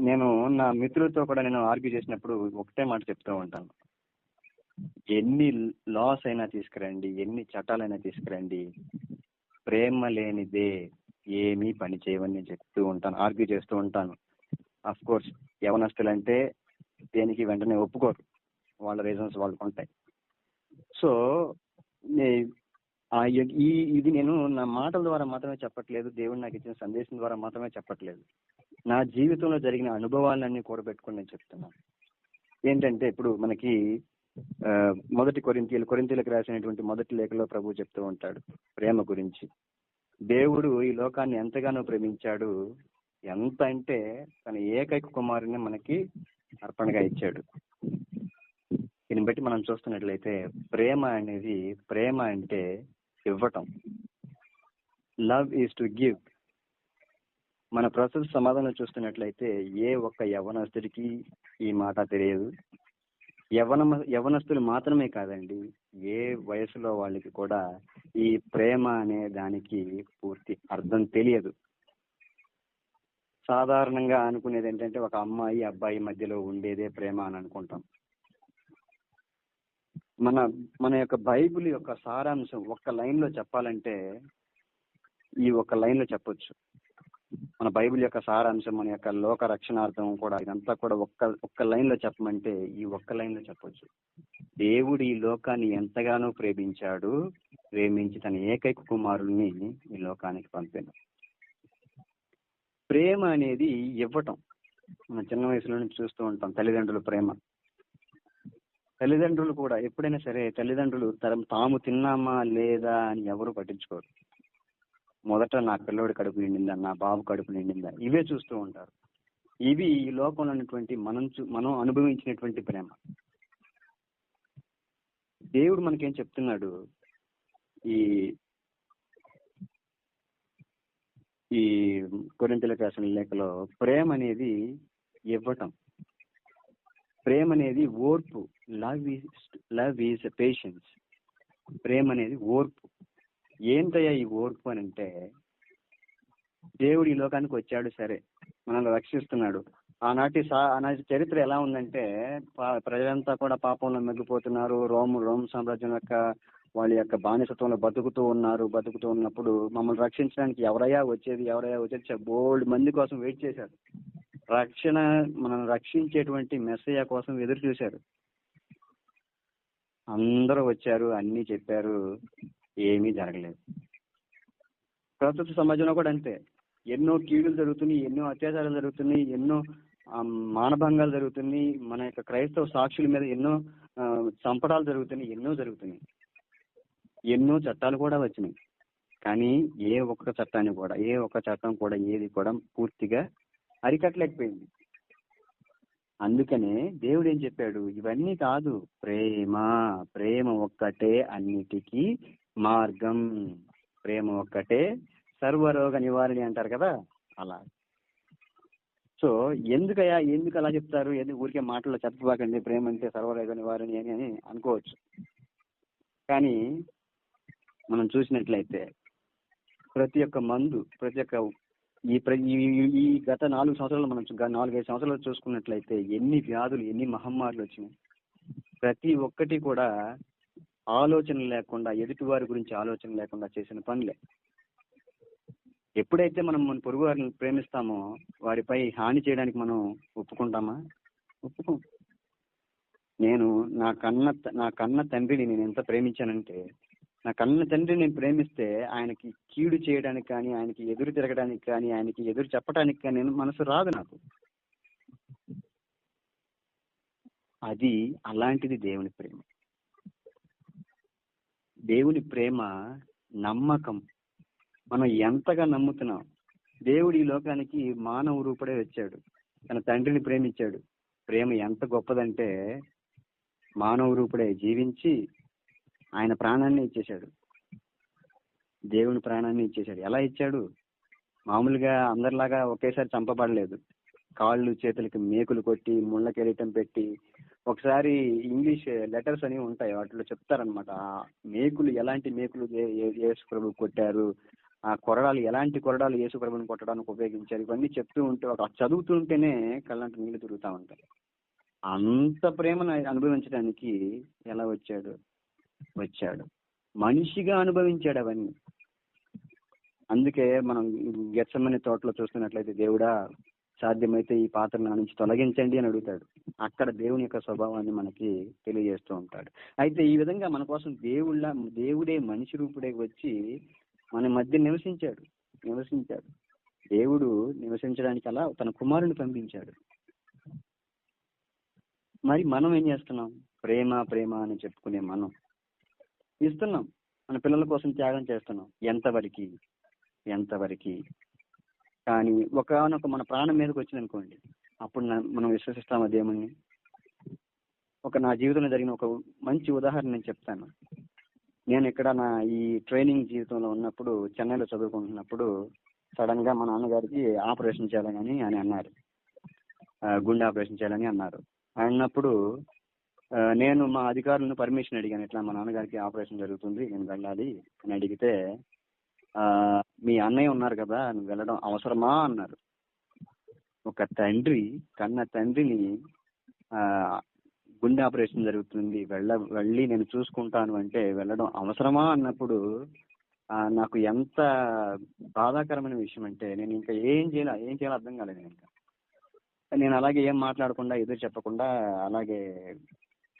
నేను నా మిత్రులతో కూడా నేను ఆర్గ్యూ చేసినప్పుడు ఒకటే మాట చెప్తూ ఉంటాను. ఎన్ని లాస్ అయినా తీసుకురండి ఎన్ని చట్టాలైనా తీసుకురండి ప్రేమ లేనిదే ఏమీ పని చేయవని నేను చెప్తూ ఉంటాను ఆర్గ్యూ చేస్తూ ఉంటాను. అఫ్ కోర్స్ యవనస్తులంటే దేనికి వెంటనే ఒప్పుకోరు. వాళ్ళ రీజన్స్ వాళ్ళకు ఉంటాయి. సో ఈ ఇది నేను నా మాటల ద్వారా మాత్రమే చెప్పట్లేదు దేవుడు నాకు ఇచ్చిన సందేశం ద్వారా మాత్రమే చెప్పట్లేదు. నా జీవితంలో జరిగిన అనుభవాలన్నీ కూడబెట్టుకుని నేను చెప్తున్నాను ఏంటంటే ఇప్పుడు మనకి మొదటి కొరింతీలు కొరింతీలకు రాసినటువంటి మొదటి లేఖలో ప్రభు చెప్తూ ఉంటాడు ప్రేమ గురించి. దేవుడు ఈ లోకాన్ని ఎంతగానో ప్రేమించాడు ఎంత అంటే తన ఏకైక కుమారుని మనకి అర్పణగా ఇచ్చాడు. దీన్ని బట్టి మనం చూస్తున్నట్లయితే ప్రేమ అనేది ప్రేమ అంటే ఇవ్వటం. Love is to give. మన ప్రస్తుత సమాధానం చూస్తున్నట్లయితే ఏ ఒక్క యవనస్తుడికి ఈ మాట తెలియదు. యవన యవనస్తులు మాత్రమే కాదండి ఏ వయసులో వాళ్ళకి కూడా ఈ ప్రేమ అనే దానికి పూర్తి అర్థం తెలియదు. సాధారణంగా అనుకునేది ఏంటంటే ఒక అమ్మాయి అబ్బాయి మధ్యలో ఉండేదే ప్రేమ అని అనుకుంటాం. మన మన యొక్క బైబిల్ యొక్క సారాంశం ఒక్క లైన్లో చెప్పాలంటే ఈ ఒక్క లైన్లో చెప్పొచ్చు. మన బైబిల్ యొక్క సారాంశం మన యొక్క లోక రక్షణార్థం కూడా ఇదంతా కూడా ఒక్క ఒక్క లైన్లో చెప్పమంటే ఈ ఒక్క లైన్లో చెప్పొచ్చు. దేవుడు ఈ లోకాన్ని ఎంతగానో ప్రేమించాడు ప్రేమించి తన ఏకైక కుమారుల్ని ఈ లోకానికి పంపాను ప్రేమ అనేది ఇవ్వటం. మన చిన్న వయసులో నుంచి చూస్తూ ఉంటాం తల్లిదండ్రుల ప్రేమ. తల్లిదండ్రులు కూడా ఎప్పుడైనా సరే తల్లిదండ్రులు తరం తాము తిన్నామా లేదా అని ఎవరు పట్టించుకోరు. మొదట నా పిల్లోడి కడుపు నిండిందా నా బాబు కడుపు నిండిందా? ఇవే చూస్తూ ఉంటారు. ఇవి ఈ లోకంలో ఉన్నటువంటి మనం చూ- మనం అనుభవించినటువంటి ప్రేమ. దేవుడు మనకేం చెప్తున్నాడు? ఈ ఈ కొరింతలకు రాసిన లేఖలో ప్రేమ అనేది ఇవ్వటం. ప్రేమ అనేది ఓర్పు. Love is love is patience ప్రేమ అనేది ఓర్పు. ఏంటయ్యా ఈ ఓర్పు అని అంటే దేవుడు ఈ లోకానికి వచ్చాడు సరే మనల్ని రక్షిస్తున్నాడు. ఆనాటి ఆనాటి చరిత్ర ఎలా ఉందంటే పా- ప్రజలంతా కూడా పాపంలో మెగ్గిపోతున్నారు రోమ్ రోమ్ సామ్రాజ్యం యొక్క వాళ్ళ యొక్క బానిసత్వంలో బతుకుతూ ఉన్నారు. బతుకుతూ ఉన్నప్పుడు మమ్మల్ని రక్షించడానికి ఎవరయ్యా వచ్చేది ఎవరయ్యా వచ్చేది బోల్డ్ మంది కోసం వెయిట్ చేశారు. రక్షణ మనం రక్షించేటువంటి మెస్సయ్య కోసం ఎదురు చూశారు. అందరూ వచ్చారు అన్ని చెప్పారు. ఏమీ జరగలేదు. ప్రస్తుత సమాజంలో కూడా అంతే. ఎన్నో కీడులు జరుగుతున్నాయి ఎన్నో అత్యాచారాలు జరుగుతున్నాయి ఎన్నో మానభంగాలు జరుగుతున్నాయి మన యొక్క క్రైస్తవ సాక్షుల మీద ఎన్నో సంపడాలు జరుగుతున్నాయి ఎన్నో జరుగుతున్నాయి. ఎన్నో చట్టాలు కూడా వచ్చినాయి. కానీ ఏ ఒక్క చట్టాన్ని కూడా ఏ ఒక్క చట్టం కూడా ఏది కూడా పూర్తిగా అరికట్టలేకపోయింది. అందుకనే దేవుడు ఏం చెప్పాడు? ఇవన్నీ కాదు. ప్రేమ ప్రేమ ఒక్కటే అన్నిటికీ మార్గం. ప్రేమ ఒక్కటే. సర్వరోగ నివారణి అంటారు కదా? అలా. సో ఎందుకయా ఎందుకు అలా చెప్తారు? ఎందుకు ఊరికే మాటల్లో చెప్పబాకండి? ప్రేమ అంటే సర్వరోగ నివారణి అని అని అనుకోవచ్చు. కానీ మనం చూసినట్లయితే ప్రతి ఒక్క మందు ప్రతి ఒక్క ఈ ఈ- ఈ- గత నాలుగు సంవత్సరాలు మనం నాలుగైదు సంవత్సరాలు చూసుకున్నట్లయితే ఎన్ని వ్యాధులు ఎన్ని మహమ్మారులు వచ్చినాయి? ప్రతి ఒక్కటి కూడా ఆలోచన లేకుండా ఎదుటి వారి గురించి ఆలోచన లేకుండా చేసిన పనులే. ఎప్పుడైతే మనం మన పొరుగు వారిని ప్రేమిస్తామో వారిపై హాని చేయడానికి మనం ఒప్పుకుంటామా? ఒప్పుకో. నేను నా కన్న నా కన్న తండ్రిని నేను ఎంత ప్రేమించానంటే నా కన్న తండ్రిని నేను ప్రేమిస్తే ఆయనకి కీడు చేయడానికి కానీ ఆయనకి ఎదురు తిరగడానికి కానీ ఆయనకి ఎదురు చెప్పడానికి కానీ మనసు రాదు నాకు. అది అలాంటిది దేవుని ప్రేమ. దేవుని ప్రేమ నమ్మకం. మనం ఎంతగా నమ్ముతున్నాం. దేవుడు ఈ లోకానికి మానవ రూపుడే వచ్చాడు. తన తండ్రిని ప్రేమించాడు. ప్రేమ ఎంత గొప్పదంటే మానవ రూపుడే జీవించి ఆయన ప్రాణాన్ని ఇచ్చేశాడు. దేవుని ప్రాణాన్ని ఇచ్చేశాడు. ఎలా ఇచ్చాడు? మామూలుగా అందరిలాగా ఒకేసారి చంపబడలేదు. కాళ్ళు చేతులకి మేకులు కొట్టి ముళ్ళ కిరీటం పెట్టి ఒకసారి ఇంగ్లీష్ లెటర్స్ అని ఉంటాయి వాటిలో చెప్తారనమాట మేకులు ఎలాంటి మేకులు యేసు ప్రభు కొట్టారు? ఆ కొరడాలు ఎలాంటి కొరడాలు యేసు ప్రభుని కొట్టడానికి ఉపయోగించారు? ఇవన్నీ చెప్తూ ఉంటే ఒక చదువుతుంటేనే కళ్ళంటి నీళ్ళు తిరుగుతూ ఉంటాయి. అంత ప్రేమను అనుభవించడానికి ఎలా వచ్చాడు? వచ్చాడు. మనిషిగా అనుభవించాడు అవన్నీ. అందుకే మనం గెచ్చమని తోటలో చూస్తున్నట్లయితే దేవుడా సాధ్యమైతే ఈ పాత్రను నా నుంచి తొలగించండి అని అడుగుతాడు. అక్కడ దేవుని యొక్క స్వభావాన్ని మనకి తెలియజేస్తూ ఉంటాడు. అయితే ఈ విధంగా మన కోసం దేవుళ్ళ దేవుడే మనిషి రూపుడే వచ్చి మన మధ్య నివసించాడు నివసించాడు. దేవుడు నివసించడానికి అలా తన కుమారుని పంపించాడు. మరి మనం ఏం చేస్తున్నాం? ప్రేమ ప్రేమ అని చెప్పుకునే మనం. ఇస్తున్నాం. మన పిల్లల కోసం త్యాగం చేస్తున్నాం. ఎంతవరకు? ఎంతవరకు? కానీ ఒకనొక మన ప్రాణం మీదకి వచ్చింది అనుకోండి అప్పుడు నా- మనం విశ్వసిస్తామా దేవుణ్ణి? ఒక నా జీవితంలో జరిగిన ఒక మంచి ఉదాహరణ నేను చెప్తాను. నేను ఇక్కడ నా ఈ ట్రైనింగ్ జీవితంలో ఉన్నప్పుడు చెన్నైలో చదువుకుంటున్నప్పుడు సడన్గా మా నాన్నగారికి ఆపరేషన్ చేయాలని అని అన్నారు. గుండె ఆపరేషన్ చేయాలని అన్నారు. అన్నప్పుడు నేను మా అధికారులను పర్మిషన్ అడిగాను. ఇట్లా మా నాన్నగారికి ఆపరేషన్ జరుగుతుంది? నేను వెళ్ళాలి అని అడిగితే ఆ, మీ అన్నయ్య ఉన్నారు కదా నువ్వు వెళ్ళడం అవసరమా? అన్నారు. ఒక తండ్రి కన్న తండ్రిని ఆ, గుండె ఆపరేషన్ జరుగుతుంది వెళ్ళ వెళ్ళి నేను చూసుకుంటాను అంటే వెళ్ళడం అవసరమా? అన్నప్పుడు ఆ, నాకు ఎంత బాధాకరమైన విషయం అంటే నేను ఇంకా ఏం చేయాలి ఏం చేయాలో అర్థం కాలేదు ఇంకా. నేను అలాగే ఏం మాట్లాడకుండా ఎదురు చెప్పకుండా అలాగే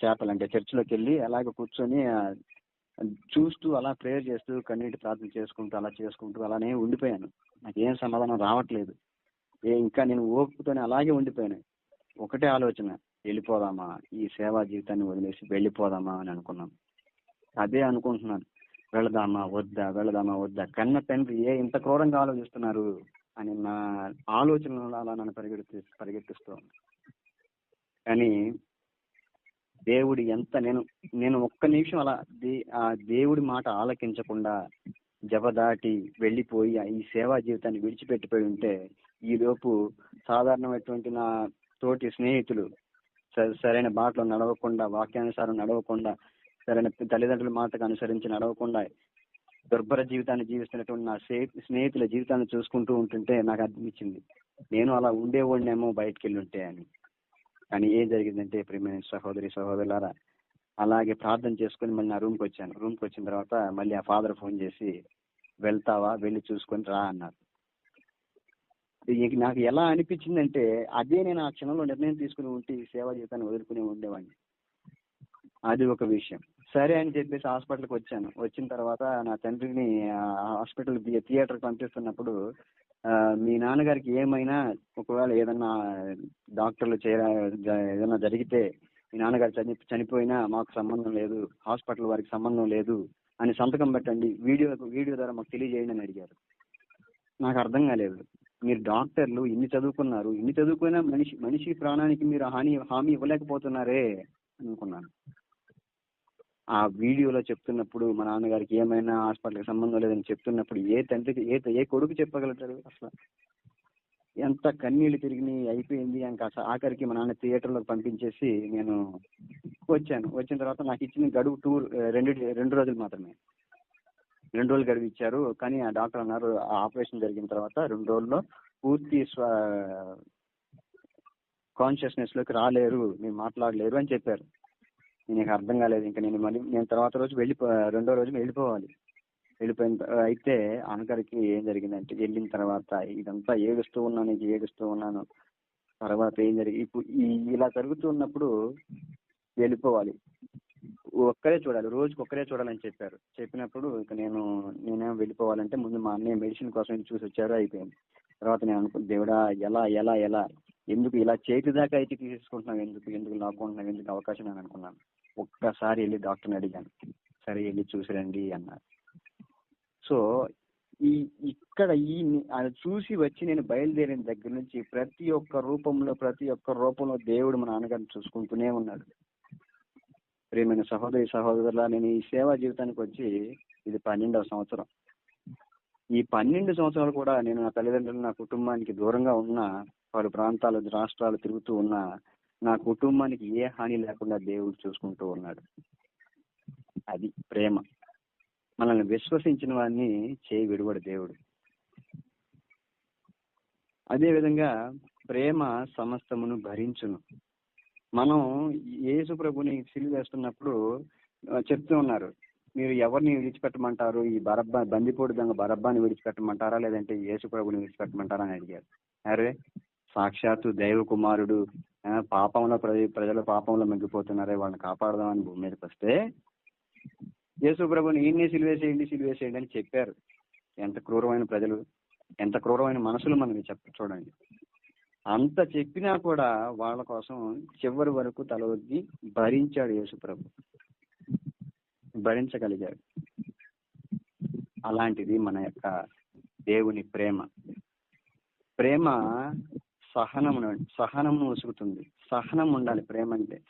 చేపలు అంటే చర్చిలోకి వెళ్ళి అలాగే కూర్చొని చూస్తూ అలా ప్రేయర్ చేస్తూ కన్నీటి ప్రార్థన చేసుకుంటూ అలా చేసుకుంటూ అలానే ఉండిపోయాను. నాకు ఏం సమాధానం రావట్లేదు. ఏ ఇంకా నేను ఓపుతోనే అలాగే ఉండిపోయాను. ఒకటే ఆలోచన వెళ్ళిపోదామా? ఈ సేవా జీవితాన్ని వదిలేసి వెళ్ళిపోదామా అని అనుకున్నాను. అదే అనుకుంటున్నాను. వెళదామా వద్దా? వెళదామా వద్దా? కన్న తండ్రి ఏ ఇంత క్రూరంగా ఆలోచిస్తున్నారు అని నా ఆలోచనలు అలా నన్ను పరిగెత్తి పరిగెత్తిస్తూ కానీ దేవుడు ఎంత నేను నేను ఒక్క నిమిషం అలా దే- ఆ దేవుడి మాట ఆలకించకుండా జబదాటి వెళ్ళిపోయి ఈ సేవా జీవితాన్ని విడిచిపెట్టిపోయి ఉంటే ఈ లోపు సాధారణమైనటువంటి నా తోటి స్నేహితులు స- సరైన బాటలో నడవకుండా వాక్యానుసారం నడవకుండా సరైన తల్లిదండ్రుల మాటకు అనుసరించి నడవకుండా దుర్భర జీవితాన్ని జీవిస్తున్నటువంటి నా స్నేహితుల జీవితాన్ని చూసుకుంటూ ఉంటుంటే నాకు అనిపించింది. నేను అలా ఉండేవాడినేమో బయటికి వెళ్ళి ఉంటే అని. కానీ ఏం జరిగిందంటే ప్రియమైన సహోదరి సహోదరులారా అలాగే ప్రార్థన చేసుకుని మళ్ళీ నా రూమ్కి వచ్చాను. రూమ్కి వచ్చిన తర్వాత మళ్ళీ ఆ ఫాదర్ ఫోన్ చేసి వెళ్తావా? వెళ్ళి చూసుకొని రా అన్నారు. ఇక నాకు ఎలా అనిపించిందంటే అదే నేను ఆ క్షణంలో నిర్ణయం తీసుకుని ఉంటే ఈ సేవా జీవితాన్ని వదులుకుని ఉండేవాడిని. అది ఒక విషయం. సరే అని చెప్పేసి హాస్పిటల్కి వచ్చాను. వచ్చిన తర్వాత నా తండ్రిని హాస్పిటల్ థియేటర్కి పంపిస్తున్నప్పుడు మీ నాన్నగారికి ఏమైనా ఒకవేళ ఏదన్నా డాక్టర్లు చేరా ఏదన్నా ఏదైనా జరిగితే మీ నాన్నగారు చని చనిపోయినా మాకు సంబంధం లేదు హాస్పిటల్ వారికి సంబంధం లేదు అని సంతకం పెట్టండి. వీడియో వీడియో ద్వారా మాకు తెలియజేయండి అని అడిగారు. నాకు అర్థం కాలేదు. మీరు డాక్టర్లు ఇన్ని చదువుకున్నారు ఇన్ని చదువుకున్నా మనిషి మనిషి ప్రాణానికి మీరు హాని హామీ ఇవ్వలేకపోతున్నారే అనుకున్నాను. ఆ వీడియోలో చెప్తున్నప్పుడు మా నాన్నగారికి ఏమైనా హాస్పిటల్కి సంబంధం లేదని చెప్తున్నప్పుడు ఏ తండ్రికి ఏ ఏ కొడుకు చెప్పగలుగుతాడు అసలు ఎంత కన్నీళ్ళు తిరిగి అయిపోయింది. ఇంకా అసలు ఆఖరికి మా నాన్న థియేటర్లోకి పంపించేసి నేను వచ్చాను. వచ్చిన తర్వాత నాకు ఇచ్చిన గడువు టూర్ రెండు రెండు రోజులు మాత్రమే. రెండు రోజులు గడువు ఇచ్చారు. కానీ ఆ డాక్టర్ అన్నారు ఆ ఆపరేషన్ జరిగిన తర్వాత రెండు రోజుల్లో పూర్తి స్వ కాన్షియస్నెస్లోకి రాలేరు మీరు మాట్లాడలేరు అని చెప్పారు. నేను అర్థం కాలేదు. ఇంకా నేను మళ్ళీ నేను తర్వాత రోజు వెళ్ళిపో రెండో రోజు వెళ్ళిపోవాలి. వెళ్ళిపోయిన అయితే అనగారికి ఏం జరిగిందంటే వెళ్ళిన తర్వాత ఇదంతా ఏడుస్తూ ఉన్నాను ఏడుస్తూ ఉన్నాను. తర్వాత ఏం జరిగి ఇప్పుడు ఇలా జరుగుతున్నప్పుడు వెళ్ళిపోవాలి. ఒక్కరే చూడాలి. రోజుకి ఒక్కరే చూడాలని చెప్పారు. చెప్పినప్పుడు ఇక నేను నేనేం వెళ్ళిపోవాలంటే ముందు మా అన్నయ్య మెడిసిన్ కోసం చూసి వచ్చారు అయిపోయింది. తర్వాత నేను అనుకు దేవుడా ఎలా ఎలా ఎలా ఎందుకు ఇలా చేతి దాకా అయితే తీసుకుంటున్నావు ఎందుకు? ఎందుకు లాక్కుంటున్నావు? ఎందుకు అవకాశం అని అనుకున్నాను ఒక్కసారి వెళ్ళి డాక్టర్ని అడిగాను. సరే వెళ్ళి చూసిరండి అన్నారు. సో ఈ ఇక్కడ ఈ అది చూసి వచ్చి నేను బయలుదేరిన దగ్గర నుంచి ప్రతి ఒక్క రూపంలో ప్రతి ఒక్క రూపంలో దేవుడు మా నాన్నగారిని చూసుకుంటూనే ఉన్నాడు. ప్రేమైన సహోదరి సహోదరుల నేను ఈ సేవా జీవితానికి వచ్చి ఇది పన్నెండవ సంవత్సరం. ఈ పన్నెండు సంవత్సరాలు కూడా నేను నా తల్లిదండ్రులు నా కుటుంబానికి దూరంగా ఉన్న పలు ప్రాంతాలు రాష్ట్రాలు తిరుగుతూ ఉన్నా నా కుటుంబానికి ఏ హాని లేకుండా దేవుడు చూసుకుంటూ ఉన్నాడు. అది ప్రేమ. మనల్ని విశ్వసించిన వారిని చేయి విడువడు దేవుడు. అదేవిధంగా ప్రేమ సమస్తమును భరించును. మనం యేసు ప్రభుని సిలువ వేస్తున్నప్పుడు చెప్తూ ఉన్నారు మీరు ఎవరిని విడిచిపెట్టమంటారు? ఈ బరబ్బా బందిపోటు దొంగ బరబ్బాని విడిచిపెట్టమంటారా? లేదంటే యేసు ప్రభుని విడిచిపెట్టమంటారా అని అడిగారు. అరే సాక్షాత్తు దైవ కుమారుడు పాపంలో ప్రజ ప్రజలు పాపంలో మగ్గిపోతున్నారే వాళ్ళని కాపాడదామని భూమి మీదకి వస్తే యేసు ప్రభుని ఈయన్ని సిలువేసేయండి సిలువేసేయండి అని చెప్పారు. ఎంత క్రూరమైన ప్రజలు ఎంత క్రూరమైన మనసులు మనకి చెప్ప చూడండి. అంత చెప్పినా కూడా వాళ్ళ కోసం చివరి వరకు తల వద్ది భరించాడు యేసు ప్రభు. భరించగలిగాడు. అలాంటిది మన యొక్క దేవుని ప్రేమ. ప్రేమ సహనమును సహనమును ఉసుగుతుంది సహనం ఉండాలి ప్రేమ అంటే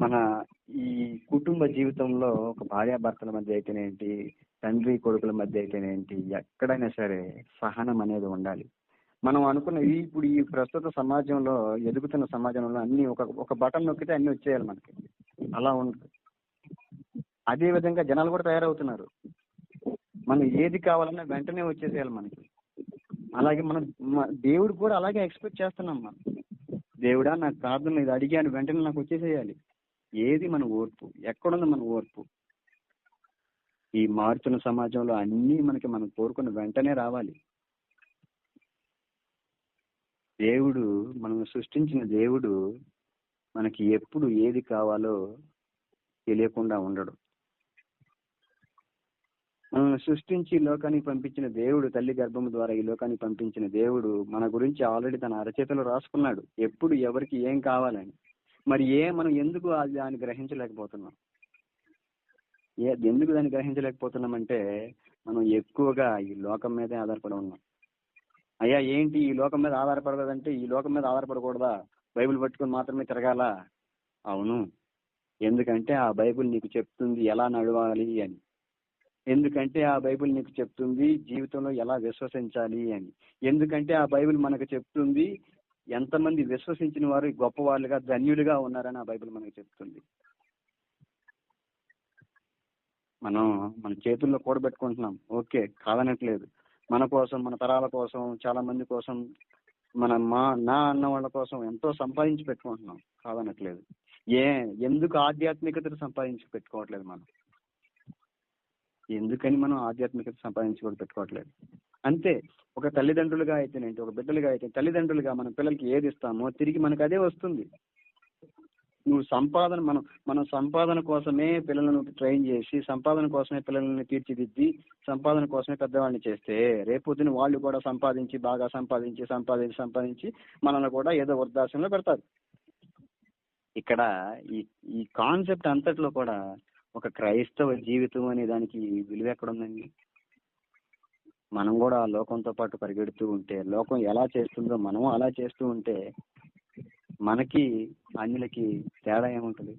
మన ఈ కుటుంబ జీవితంలో ఒక భార్యాభర్తల మధ్య అయితేనేంటి తండ్రి కొడుకుల మధ్య అయితేనేంటి ఎక్కడైనా సరే సహనం అనేది ఉండాలి. మనం అనుకున్న ఈ ఇప్పుడు ఈ ప్రస్తుత సమాజంలో ఎదుగుతున్న సమాజంలో అన్ని ఒక ఒక బటన్ నొక్కితే అన్ని వచ్చేయాలి మనకి. అలా ఉంటుంది. అదే విధంగా జనాలు కూడా తయారవుతున్నారు. మనం ఏది కావాలన్నా వెంటనే వచ్చేసేయాలి మనకి. అలాగే మనం దేవుడు కూడా అలాగే ఎక్స్పెక్ట్ చేస్తున్నాం మనం. దేవుడా నాకు ప్రార్థన ఇది అడిగాను వెంటనే నాకు వచ్చేసేయాలి. ఏది మన ఓర్పు? ఎక్కడుంది మన ఓర్పు? ఈ మారుతున్న సమాజంలో అన్నీ మనకి మనం కోరుకున్న వెంటనే రావాలి. దేవుడు మనం సృష్టించిన దేవుడు మనకి ఎప్పుడు ఏది కావాలో తెలియకుండా ఉండడు. మనల్ని సృష్టించి ఈ లోకానికి పంపించిన దేవుడు తల్లి గర్భం ద్వారా ఈ లోకానికి పంపించిన దేవుడు మన గురించి ఆల్రెడీ తన అరచేతిలో రాసుకున్నాడు. ఎప్పుడు ఎవరికి ఏం కావాలని. మరి ఏ మనం ఎందుకు దాన్ని గ్రహించలేకపోతున్నాం? ఏ ఎందుకు దాన్ని గ్రహించలేకపోతున్నామంటే మనం ఎక్కువగా ఈ లోకం మీదే ఆధారపడి ఉన్నాం. అయ్యా ఏంటి ఈ లోకం మీద ఆధారపడదంటే ఈ లోకం మీద ఆధారపడకూడదా? బైబిల్ పట్టుకొని మాత్రమే తిరగాల? అవును. ఎందుకంటే ఆ బైబిల్ నీకు చెప్తుంది ఎలా నడవాలి అని. ఎందుకంటే ఆ బైబిల్ నీకు చెప్తుంది జీవితంలో ఎలా విశ్వసించాలి అని. ఎందుకంటే ఆ బైబిల్ మనకు చెప్తుంది ఎంతమంది విశ్వసించిన వారు గొప్పవాళ్ళుగా ధన్యులుగా ఉన్నారని ఆ బైబిల్ మనకు చెప్తుంది. మనం మన చేతుల్లో కూడబెట్టుకుంటున్నాం. ఓకే కాదనట్లేదు. మన కోసం మన తరాల కోసం చాలా మంది కోసం మన మా నా అన్న వాళ్ళ కోసం ఎంతో సంపాదించి పెట్టుకుంటున్నాం. కాదనట్లేదు. ఏ ఎందుకు ఆధ్యాత్మికతను సంపాదించి పెట్టుకోవట్లేదు మనం? ఎందుకని మనం ఆధ్యాత్మికత సంపాదించి కూడా పెట్టుకోవట్లేదు? అంతే ఒక తల్లిదండ్రులుగా అయితేనేంటి ఒక బిడ్డలుగా అయితే తల్లిదండ్రులుగా మన పిల్లలకి ఏది ఇస్తామో తిరిగి మనకు అదే వస్తుంది. నువ్వు సంపాదన మనం మనం సంపాదన కోసమే పిల్లలను ట్రైన్ చేసి సంపాదన కోసమే పిల్లల్ని తీర్చిదిద్ది సంపాదన కోసమే పెద్దవాళ్ళని చేస్తే రేపొద్దున వాళ్ళు కూడా సంపాదించి బాగా సంపాదించి సంపాదించి సంపాదించి మనల్ని కూడా ఏదో వృద్ధాశ్రమంలో పెడతారు. ఇక్కడ ఈ ఈ కాన్సెప్ట్ అంతట్లో కూడా ఒక క్రైస్తవ జీవితం అనే దానికి విలువ ఎక్కడ ఉందండి మనం కూడా ఆ లోకంతో పాటు పరిగెడుతూ ఉంటే లోకం ఎలా చేస్తుందో మనం అలా చేస్తూ ఉంటే మనకి అన్యులకి తేడా ఏముంటుంది?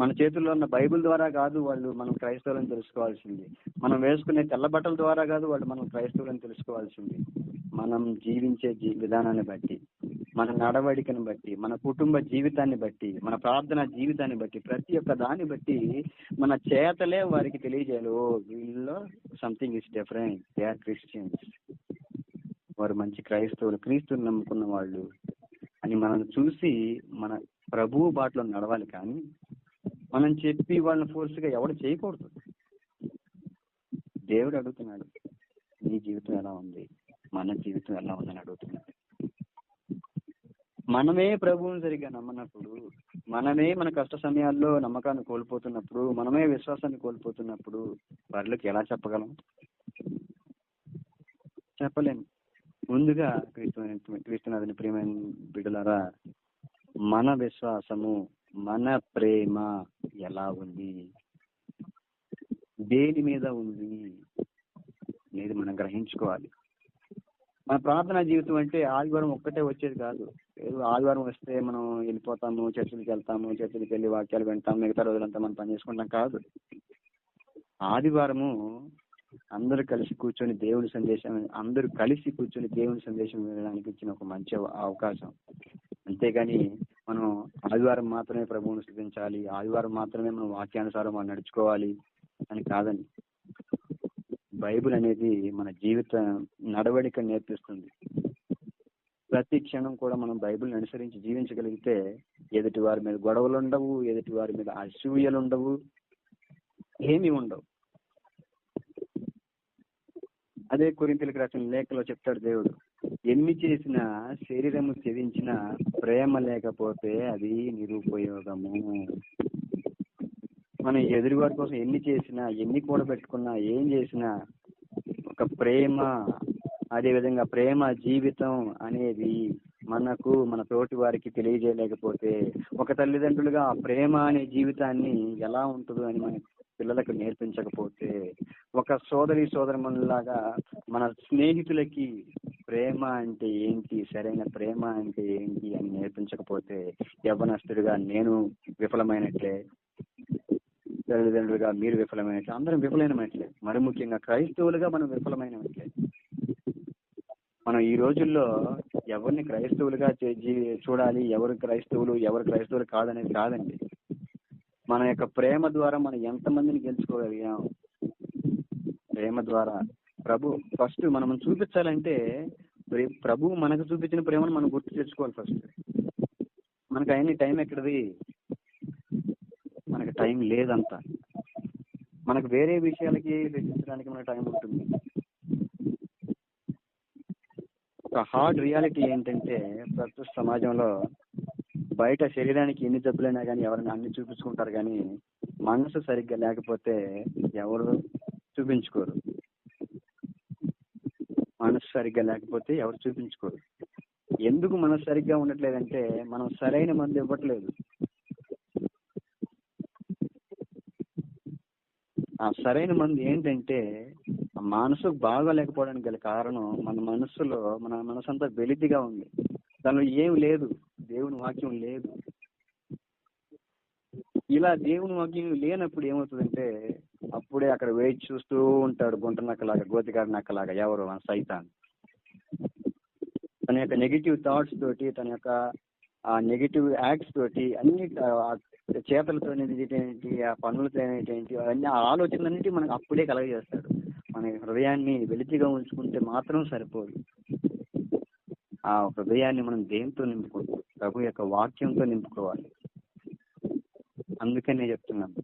మన చేతుల్లో ఉన్న బైబిల్ ద్వారా కాదు వాళ్ళు మనం క్రైస్తవులని తెలుసుకోవాల్సింది. మనం వేసుకునే తెల్ల బట్టల ద్వారా కాదు వాళ్ళు మనం క్రైస్తవులని తెలుసుకోవాల్సింది. మనం జీవించే జీ విధానాన్ని బట్టి. మన నడవడికను బట్టి మన కుటుంబ జీవితాన్ని బట్టి మన ప్రార్థన జీవితాన్ని బట్టి ప్రతి ఒక్క దాన్ని బట్టి మన చేతలే వారికి తెలియజేయాలి. ఓ వీళ్ళలో something is different they are Christians వారు మంచి క్రైస్తవులు క్రీస్తుని నమ్ముకున్న వాళ్ళు అని మనం చూసి మన ప్రభువు బాటలో నడవాలి కానీ మనం చెప్పి వాళ్ళని ఫోర్స్గా ఎవడు చేయకూడదు. దేవుడు అడుగుతున్నాడు నీ జీవితం ఎలా ఉంది? మన జీవితం ఎలా ఉందని అడుగుతున్నాడు. మనమే ప్రభువుని సరిగ్గా నమ్మనప్పుడు మనమే మన కష్ట సమయాల్లో నమ్మకాన్ని కోల్పోతున్నప్పుడు మనమే విశ్వాసాన్ని కోల్పోతున్నప్పుడు వారిలోకి ఎలా చెప్పగలం? చెప్పలేము ముందుగా క్రీస్తు క్రీస్తునాథుని ప్రియమైన బిడ్డలారా మన విశ్వాసము మన ప్రేమ ఎలా ఉంది? దేని మీద ఉంది? అనేది మనం గ్రహించుకోవాలి. మన ప్రార్థనా జీవితం అంటే ఆదివారం ఒక్కటే వచ్చేది కాదు. ఆదివారం వస్తే మనం వెళ్ళిపోతాము చర్చిలకు వెళ్తాము చర్చిలకు వెళ్ళి వాక్యాలు వింటాము మిగతా రోజులంతా మనం పని చేసుకుంటాం కాదు. ఆదివారము అందరూ కలిసి కూర్చొని దేవుని సందేశం అందరూ కలిసి కూర్చొని దేవుని సందేశం వినడానికి ఇచ్చిన ఒక మంచి అవకాశం. అంతేగాని మనం ఆదివారం మాత్రమే ప్రభువును స్థుతించాలి ఆదివారం మాత్రమే మనం వాక్యానుసారం మనం నడుచుకోవాలి అని కాదండి. బైబిల్ అనేది మన జీవిత నడవడిక నేర్పిస్తుంది. ప్రతి క్షణం కూడా మనం బైబిల్ని అనుసరించి జీవించగలిగితే ఎదుటి వారి మీద గొడవలు ఉండవు ఎదుటి వారి మీద అసూయలు ఉండవు ఏమీ ఉండవు. అదే కొరింతలకు రాసిన లేఖలో చెప్తాడు దేవుడు ఎన్ని చేసినా శరీరము త్యజించిన ప్రేమ లేకపోతే అది నిరుపయోగము. మనం ఎదురువారి కోసం ఎన్ని చేసినా ఎన్ని కూడబెట్టుకున్నా ఏం చేసినా ఒక ప్రేమ అదే విధంగా ప్రేమ జీవితం అనేది మనకు మన తోటి వారికి తెలియజేయలేకపోతే ఒక తల్లిదండ్రులుగా ఆ ప్రేమ అనే జీవితాన్ని ఎలా ఉంటుందో అని మన పిల్లలకు నేర్పించకపోతే ఒక సోదరి సోదరులాగా మన స్నేహితులకి ప్రేమ అంటే ఏంటి సరైన ప్రేమ అంటే ఏంటి అని నేర్పించకపోతే యవనస్తుడిగా నేను విఫలమైనట్లే. తల్లిదండ్రులుగా మీరు విఫలమైనట్లే అందరం విఫలమైనట్లే. మరి ముఖ్యంగా క్రైస్తవులుగా మనం విఫలమైనట్లే మనం ఈ రోజుల్లో ఎవరిని క్రైస్తవులుగా చే- చూడాలి ఎవరు క్రైస్తవులు ఎవరు క్రైస్తవులు కాదనేది కాదండి. మన యొక్క ప్రేమ ద్వారా మనం ఎంతమందిని గెలుచుకోగలిగాం? ప్రేమ ద్వారా. ప్రభు ఫస్ట్ మనం చూపించాలంటే ప్రే- ప్రభు మనకు చూపించిన ప్రేమను మనం గుర్తు తెచ్చుకోవాలి ఫస్ట్. మనకు అయిన టైం ఎక్కడిది? టైం లేదంతా మనకు వేరే విషయాలకి వెచ్చించడానికి మనకు టైం ఉంటుంది. ఒక హార్డ్ రియాలిటీ ఏంటంటే ప్రస్తుత సమాజంలో బయట శరీరానికి ఎన్ని జబ్బులైనా కానీ ఎవరైనా అన్ని చూపించుకుంటారు కానీ మనసు సరిగ్గా లేకపోతే ఎవరు చూపించుకోరు. మనసు సరిగ్గా లేకపోతే ఎవరు చూపించుకోరు. ఎందుకు మనసు సరిగ్గా ఉండట్లేదంటే మనం సరైన మందు ఇవ్వట్లేదు. ఆ సరైన మందు ఏంటంటే మనసు బాగోలేకపోవడానికి గల కారణం మన మనసులో మన మనసు అంతా వెలితిగా ఉంది. దానిలో ఏం లేదు. దేవుని వాక్యం లేదు. ఇలా దేవుని వాక్యం లేనప్పుడు ఏమవుతుందంటే అప్పుడే అక్కడ వెయిట్ చూస్తూ ఉంటాడు గుంట నక్కలాగా గోతిగాడి నక్కలాగా ఎవరు? మన సైతాన్. తన యొక్క నెగిటివ్ థాట్స్ తోటి తన యొక్క ఆ నెగిటివ్ యాక్ట్స్ తోటి అన్ని చేతలతో ఏంటి ఆ పనులతో ఏంటి అవన్నీ ఆ ఆలోచనలన్నిటి మనకు అప్పుడే కలగజేస్తాడు. మన హృదయాన్ని వెలితిగా ఉంచుకుంటే మాత్రం సరిపోదు. ఆ హృదయాన్ని మనం దేంతో నింపుకోవాలి? ప్రభు యొక్క వాక్యంతో నింపుకోవాలి. అందుకనే చెప్తున్నాను.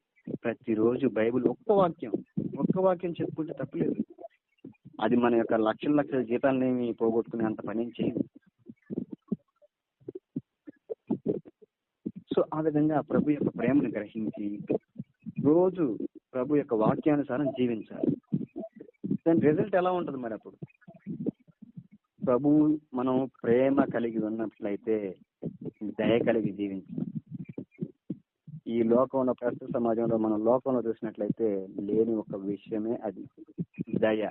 ప్రతిరోజు బైబిల్ ఒక్క వాక్యం ఒక్క వాక్యం చెప్పుకుంటే తప్పలేదు. అది మన యొక్క లక్షల లక్షల జీతాలని పోగొట్టుకునే అంత పని చేయండి సో ఆ విధంగా ప్రభు యొక్క ప్రేమను గ్రహించి రోజు ప్రభు యొక్క వాక్యానుసారం జీవించాలి. దాని రిజల్ట్ ఎలా ఉంటుంది మరి అప్పుడు? ప్రభు మనం ప్రేమ కలిగి ఉన్నట్లయితే దయ కలిగి జీవించాలి. ఈ లోకంలో ప్రస్తుత సమాజంలో మనం లోకంలో చూసినట్లయితే లేని ఒక విషయమే అది. దయ.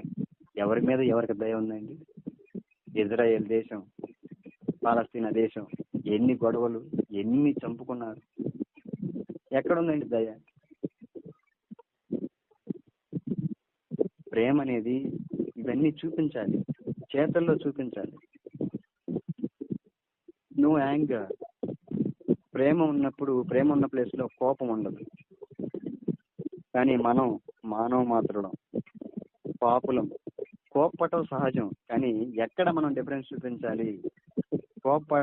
ఎవరి మీద ఎవరికి దయ ఉందండి? ఇజ్రాయెల్ దేశం పాలస్తీనా దేశం. ఎన్ని గొడవలు ఎన్ని చంపుకున్నారు? ఎక్కడుందండి దయ? ప్రేమ అనేది ఇవన్నీ చూపించాలి చేతల్లో చూపించాలి. నువ్వు యాంగర్ ప్రేమ ఉన్నప్పుడు ప్రేమ ఉన్న ప్లేస్లో కోపం ఉండదు. కానీ మనం మానవ మాత్రులం పాపులం. కోపపడటం సహజం కానీ ఎక్కడ మనం డిఫరెన్స్ చూపించాలి? కోప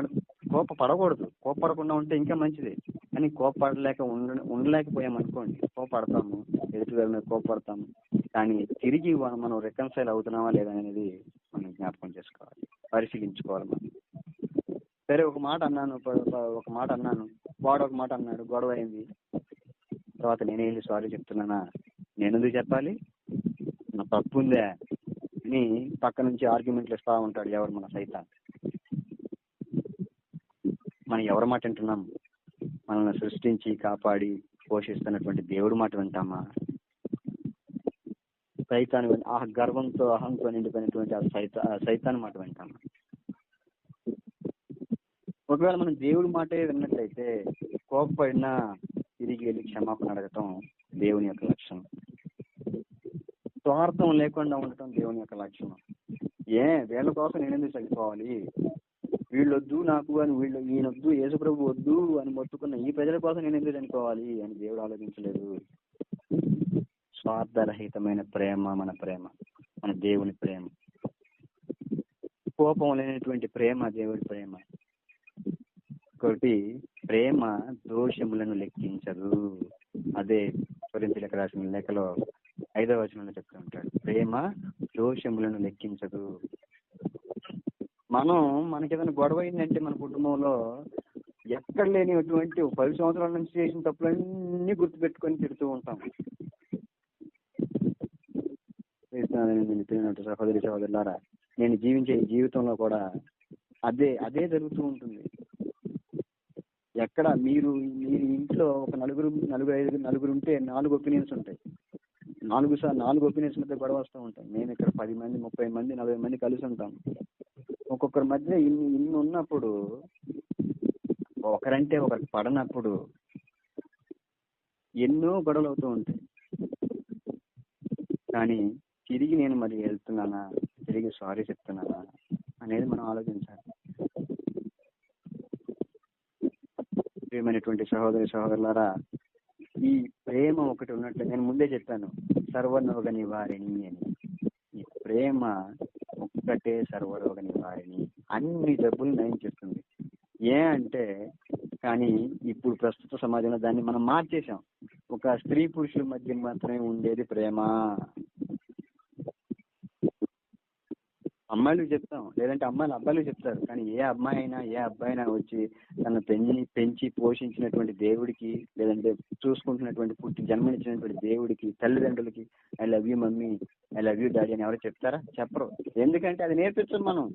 కోప పడకూడదు. కోపడకుండా ఉంటే ఇంకా మంచిది. కానీ కోపడలేక ఉండ ఉండలేకపోయాం అనుకోండి. కోపడతాము ఎదుటి మీద కోపడతాము కానీ తిరిగి మనం రికన్సైల్ అవుతున్నామా లేదా అనేది మనం జ్ఞాపకం చేసుకోవాలి. పరిశీలించుకోవాలి మనం. సరే ఒక మాట అన్నాను. ఒక మాట అన్నాను. వాడు ఒక మాట అన్నాడు. గొడవ అయింది. తర్వాత నేనేంటి సారీ చెప్తున్నానా? నేను ఎందుకు చెప్పాలి? నా తప్పు ఉందే? అని పక్క నుంచి ఆర్గ్యుమెంట్లు ఇస్తా ఉంటాడు ఎవరు మన సైతాన్ని మనం ఎవరి మాట వింటున్నాం? మనల్ని సృష్టించి కాపాడి పోషిస్తున్నటువంటి దేవుడి మాట వింటామా? సైతాన్ ఆ గర్వంతో అహంతో నిండిపోయినటువంటి ఆ సైతా సైతాన్ మాట వింటామా? ఒకవేళ మనం దేవుడి మాటే విన్నట్లయితే కోపడినా తిరిగి వెళ్ళి క్షమాపణ అడగటం దేవుని యొక్క లక్షణం స్వార్థం లేకుండా ఉండటం దేవుని యొక్క లక్షణం ఏ వీళ్ళ కోసం నేను ఎందుకు చనిపోవాలి? వీళ్ళొద్దు నాకు అని వీళ్ళు ఈయనొద్దు యేసుప్రభు వద్దు అని మొత్తుకున్న ఈ ప్రజల కోసం నేను ఎందుకు చనిపోవాలి అని దేవుడు ఆలోచించలేదు. స్వార్థరహితమైన ప్రేమ మన ప్రేమ మన దేవుని ప్రేమ. కోపం లేనటువంటి ప్రేమ దేవుడి ప్రేమ. ఒకటి ప్రేమ దోషములను లెక్కించదు. అదే కొరింతలకు రాసిన లేఖలో ఐదవ వచనంలో చెప్తూ ఉంటాడు ప్రేమ దోషములను లెక్కించదు. మనం మనకి ఏదైనా గొడవ అయిందంటే మన కుటుంబంలో ఎక్కడ లేనిటువంటి పది సంవత్సరాల నుంచి చేసిన తప్పులన్నీ గుర్తుపెట్టుకొని తిడుతూ ఉంటాం. నేను సహోదరి సహోదరులారా నేను జీవించే జీవితంలో కూడా అదే అదే జరుగుతూ ఉంటుంది. ఎక్కడ మీరు మీరు ఇంట్లో ఒక నలుగురు నలుగురు ఐదుగురు నలుగురు ఉంటే నాలుగు ఒపీనియన్స్ ఉంటాయి. నాలుగు సార్ నాలుగు ఒపీనియన్స్ మధ్య గొడవ వస్తూ ఉంటాయి. మేము ఇక్కడ పది మంది ముప్పై మంది నలభై మంది కలిసి ఉంటాం. ఒక్కొక్కరి మధ్య ఇన్ని ఇన్ని ఉన్నప్పుడు ఒకరంటే ఒకరికి పడనప్పుడు ఎన్నో గొడవలు అవుతూ ఉంటాయి. కానీ తిరిగి నేను మరి వెళ్తున్నానా తిరిగి సారీ చెప్తున్నానా అనేది మనం ఆలోచించాలి. ప్రియమైనటువంటి సహోదరి సహోదరులారా ఈ ప్రేమ ఒకటి ఉన్నట్లు నేను ముందే చెప్పాను సర్వరోగ నివారిణి అని. ఈ ప్రేమ ఒక్కటే సర్వరోగ నివారిణి అన్ని జబ్బులు నయం చేస్తుంది. ఏ అంటే కానీ ఇప్పుడు ప్రస్తుత సమాజంలో దాన్ని మనం మార్చేసాం ఒక స్త్రీ పురుషుల మధ్య మాత్రమే ఉండేది ప్రేమ. అమ్మాయిలు చెప్తాం. లేదంటే అమ్మాయిలు అబ్బాయిలు చెప్తారు. కానీ ఏ అమ్మాయి అయినా ఏ అబ్బాయి అయినా వచ్చి తన పెంచి పెంచి పోషించినటువంటి దేవుడికి లేదంటే చూసుకుంటున్నటువంటి పుట్టి జన్మనిచ్చినటువంటి దేవుడికి తల్లిదండ్రులకి I love you mummy I love you daddy అని ఎవరు చెప్తారా? చెప్పరు. ఎందుకంటే అది నేర్పించం మనం.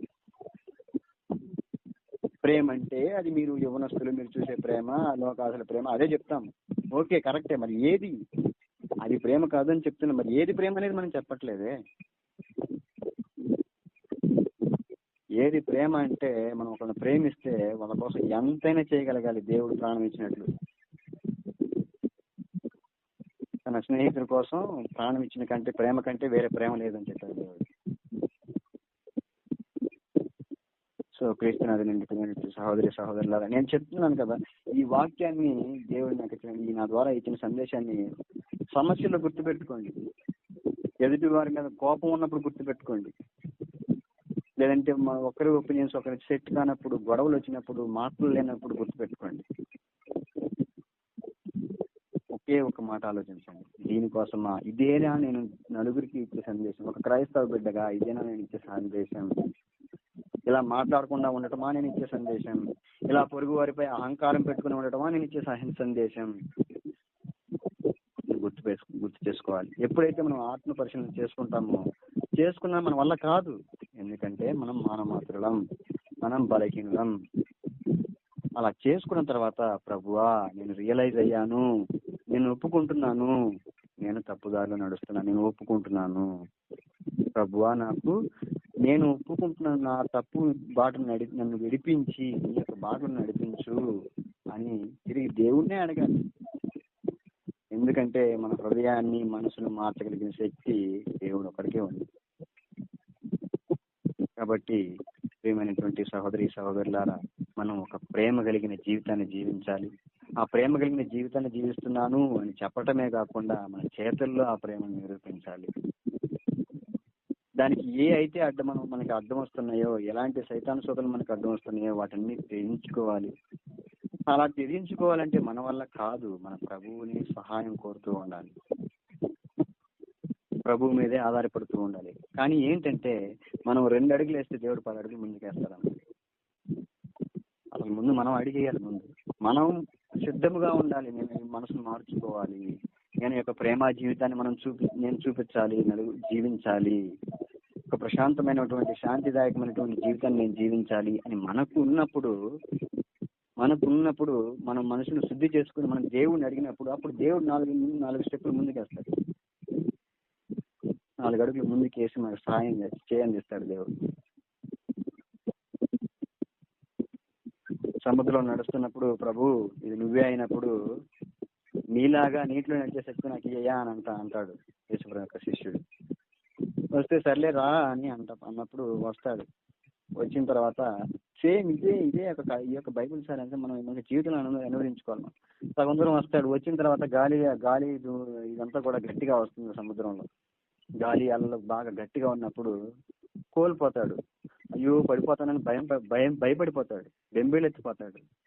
ప్రేమ అంటే అది మీరు యవనస్తులు మీరు చూసే ప్రేమ లోకాసుల ప్రేమ అదే చెప్తాం. ఓకే కరెక్టే. మరి ఏది? అది ప్రేమ కాదని చెప్తున్నాం మరి ఏది ప్రేమ అనేది మనం చెప్పట్లేదే. ఏది ప్రేమ అంటే మనం ఒకరిని ప్రేమిస్తే వాళ్ళ కోసం ఎంతైనా చేయగలగాలి దేవుడు ప్రాణం ఇచ్చినట్లు. తన స్నేహితుల కోసం ప్రాణం ఇచ్చిన కంటే ప్రేమ కంటే వేరే ప్రేమ లేదని చెప్పాడు దేవుడు. సో క్రీస్తునాథ్ నిండి సహోదరి సహోదరులారా నేను చెప్తున్నాను కదా ఈ వాక్యాన్ని దేవుడు నాకు ఇచ్చిన ఈ నా ద్వారా ఇచ్చిన సందేశాన్ని సమస్యలు గుర్తుపెట్టుకోండి. ఎదుటి వారి మీద కోపం ఉన్నప్పుడు గుర్తుపెట్టుకోండి. లేదంటే మా ఒకరి ఒపీనియన్స్ ఒకరికి సెట్ కానప్పుడు గొడవలు వచ్చినప్పుడు మాటలు లేనప్పుడు గుర్తుపెట్టుకోండి. ఒకే ఒక మాట ఆలోచించండి. దీనికోసమా? ఇదేనా నేను నలుగురికి ఇచ్చే సందేశం? ఒక క్రైస్తవ బిడ్డగా ఇదేనా నేను ఇచ్చే సందేశం? ఇలా మాట్లాడకుండా ఉండటమా నేను ఇచ్చే సందేశం? ఇలా పొరుగు వారిపై అహంకారం పెట్టుకుని ఉండటమా నేను ఇచ్చే సహ- సందేశం? గుర్తు గుర్తు చేసుకోవాలి. ఎప్పుడైతే మనం ఆత్మ పరిశీలన చేసుకుంటామో చేసుకున్నా మన వల్ల కాదు. ఎందుకంటే మనం మానమాత్రులం మనం బలహీనులం. అలా చేసుకున్న తర్వాత ప్రభువా నేను రియలైజ్ అయ్యాను. నేను ఒప్పుకుంటున్నాను. నేను తప్పుదారిలో నడుస్తున్నాను నేను ఒప్పుకుంటున్నాను. ప్రభువా నాకు నేను ఒప్పుకుంటున్నాను నా తప్పు బాటను నడి నన్ను విడిపించి నీ యొక్క బాటను నడిపించు అని తిరిగి దేవుణ్ణే అడగాలి. ఎందుకంటే మన హృదయాన్ని మనసును మార్చగలిగిన శక్తి దేవుడు ఒకరికే ఉంది. కాబట్టి ప్రియమైనటువంటి సహోదరి సహోదరులారా మనం ఒక ప్రేమ కలిగిన జీవితాన్ని జీవించాలి. ఆ ప్రేమ కలిగిన జీవితాన్ని జీవిస్తున్నాను అని చెప్పటమే కాకుండా మన చేతుల్లో ఆ ప్రేమను నిరూపించాలి. దానికి ఏ అయితే అడ్డం మనకి అడ్డం వస్తున్నాయో ఎలాంటి సైతాను సోదరులు మనకు అడ్డం వస్తున్నాయో వాటిని తెగించుకోవాలి అలా తెగించుకోవాలంటే మన వల్ల కాదు మన ప్రభువుని సహాయం కోరుతూ ఉండాలి. ప్రభువు మీదే ఆధారపడుతూ ఉండాలి. కానీ ఏంటంటే మనం రెండు అడుగులు వేస్తే దేవుడు పది అడుగులు ముందుకేస్తాడు అసలు ముందు మనం అడిగేయాలి ముందు. మనం సిద్ధముగా ఉండాలి. నేను మనసును మార్చుకోవాలి. నేను యొక్క ప్రేమ జీవితాన్ని మనం చూపి నేను చూపించాలి నలుగు జీవించాలి. ఒక ప్రశాంతమైనటువంటి శాంతిదాయకమైనటువంటి జీవితాన్ని నేను జీవించాలి అని మనకు ఉన్నప్పుడు మనకు ఉన్నప్పుడు మనం మనసును శుద్ధి చేసుకుని మనం దేవుడిని అడిగినప్పుడు అప్పుడు దేవుడు నాలుగు నాలుగు స్టెప్పులు ముందుకేస్తాడు. నాలుగు అడుగులు ముందుకేసి మనకు సహాయం చేసి చేయందిస్తాడు దేవుడు. సముద్రంలో నడుస్తున్నప్పుడు ప్రభు ఇది నువ్వే అయినప్పుడు నీలాగా నీటిలో నడిచే శక్తి నాకు ఇయ్యా అని అంట అంటాడు యేసుప్రభు యొక్క శిష్యుడు. వస్తే సర్లే రా అని అంట అన్నప్పుడు వస్తాడు. వచ్చిన తర్వాత సేమ్ ఇదే ఇదే ఒక ఈ యొక్క బైబిల్ సార్ అంటే మనం మన జీవితంలో అను- అనువదించుకోవాలి మనం. వస్తాడు వచ్చిన తర్వాత గాలి గాలి ఇదంతా కూడా గట్టిగా వస్తుంది సముద్రంలో. గాలి అలలు బాగా గట్టిగా ఉన్నప్పుడు కోల్పోతాడు. అయ్యో పడిపోతానని భయం భయం భయపడిపోతాడు. బెంబేలెత్తిపోతాడు.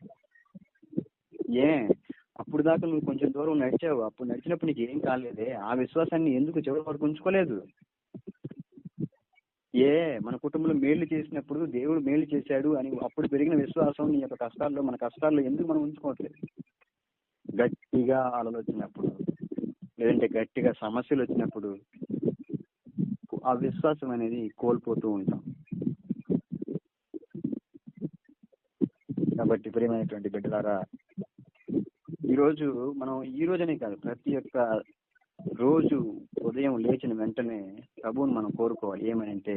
ఏ? అప్పుడు దాకా నువ్వు కొంచెం దూరం నడిచావు. అప్పుడు నడిచినప్పుడు నీకు ఏం కాలేదే? ఆ విశ్వాసాన్ని ఎందుకు చివరి వరకు ఉంచుకోలేదు? ఏ? మన కుటుంబంలో మేలు చేసినప్పుడు దేవుడు మేలు చేశాడు అని అప్పుడు పెరిగిన విశ్వాసం నీ యొక్క కష్టాల్లో మన కష్టాల్లో ఎందుకు మనం ఉంచుకోవట్లేదు? గట్టిగా అలలు వచ్చినప్పుడు లేదంటే గట్టిగా సమస్యలు వచ్చినప్పుడు ఆ విశ్వాసం అనేది కోల్పోతూ ఉంటాం. కాబట్టి ప్రియమైనటువంటి బిడ్డలారా ఈరోజు మనం ఈ రోజనే కాదు ప్రతి ఒక్క రోజు ఉదయం లేచిన వెంటనే ప్రభువును మనం కోరుకోవాలి. ఏమని అంటే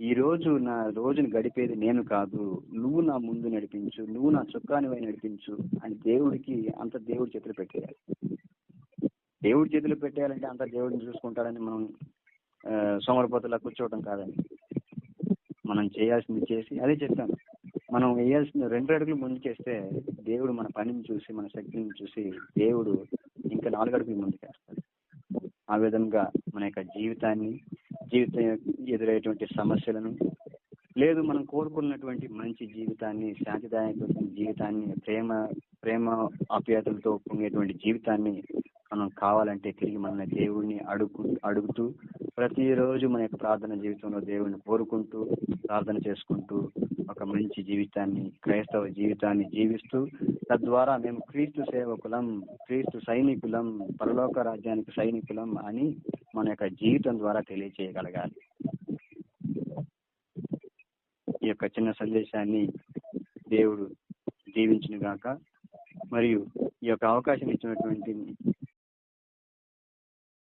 ఈ రోజు నా రోజుని గడిపేది నేను కాదు నువ్వు నా ముందు నడిపించు నువ్వు నా చుక్కానివై నడిపించు అని దేవుడికి అంత దేవుడి చేతులు పెట్టేయాలి. దేవుడి చేతులు పెట్టేయాలంటే అంత దేవుడిని చూసుకుంటాడని మనం సోమరపోతలా కూర్చోవటం కూర్చోవడం కాదని మనం చేయాల్సింది చేసి అదే చెప్తాను. మనం వేయాల్సిన రెండు అడుగులు ముందుకేస్తే దేవుడు మన పనిని చూసి మన శక్తిని చూసి దేవుడు ఇంకా నాలుగు అడుగులు ముందుకేస్తాడు. ఆ విధంగా మన యొక్క జీవితాన్ని జీవితం ఎదురయ్యేటువంటి సమస్యలను లేదు మనం కోరుకున్నటువంటి మంచి జీవితాన్ని శాంతిదాయకమైన జీవితాన్ని ప్రేమ ప్రేమ ఆప్యాయతలతో పొంగేటువంటి జీవితాన్ని మనం కావాలంటే తిరిగి మన దేవుడిని అడుగు అడుగుతూ ప్రతిరోజు మన యొక్క ప్రార్థన జీవితంలో దేవుడిని కోరుకుంటూ ప్రార్థన చేసుకుంటూ ఒక మంచి జీవితాన్ని క్రైస్తవ జీవితాన్ని జీవిస్తూ తద్వారా మేము క్రీస్తు సేవకులం క్రీస్తు సైనికులం పరలోక రాజ్యానికి సైనికులం అని మన యొక్క జీవితం ద్వారా తెలియచేయగలగాలి. ఈ యొక్క చిన్న సందేశాన్ని దేవుడు దీవించిన గాక మరియు ఈ యొక్క అవకాశం ఇచ్చినటువంటి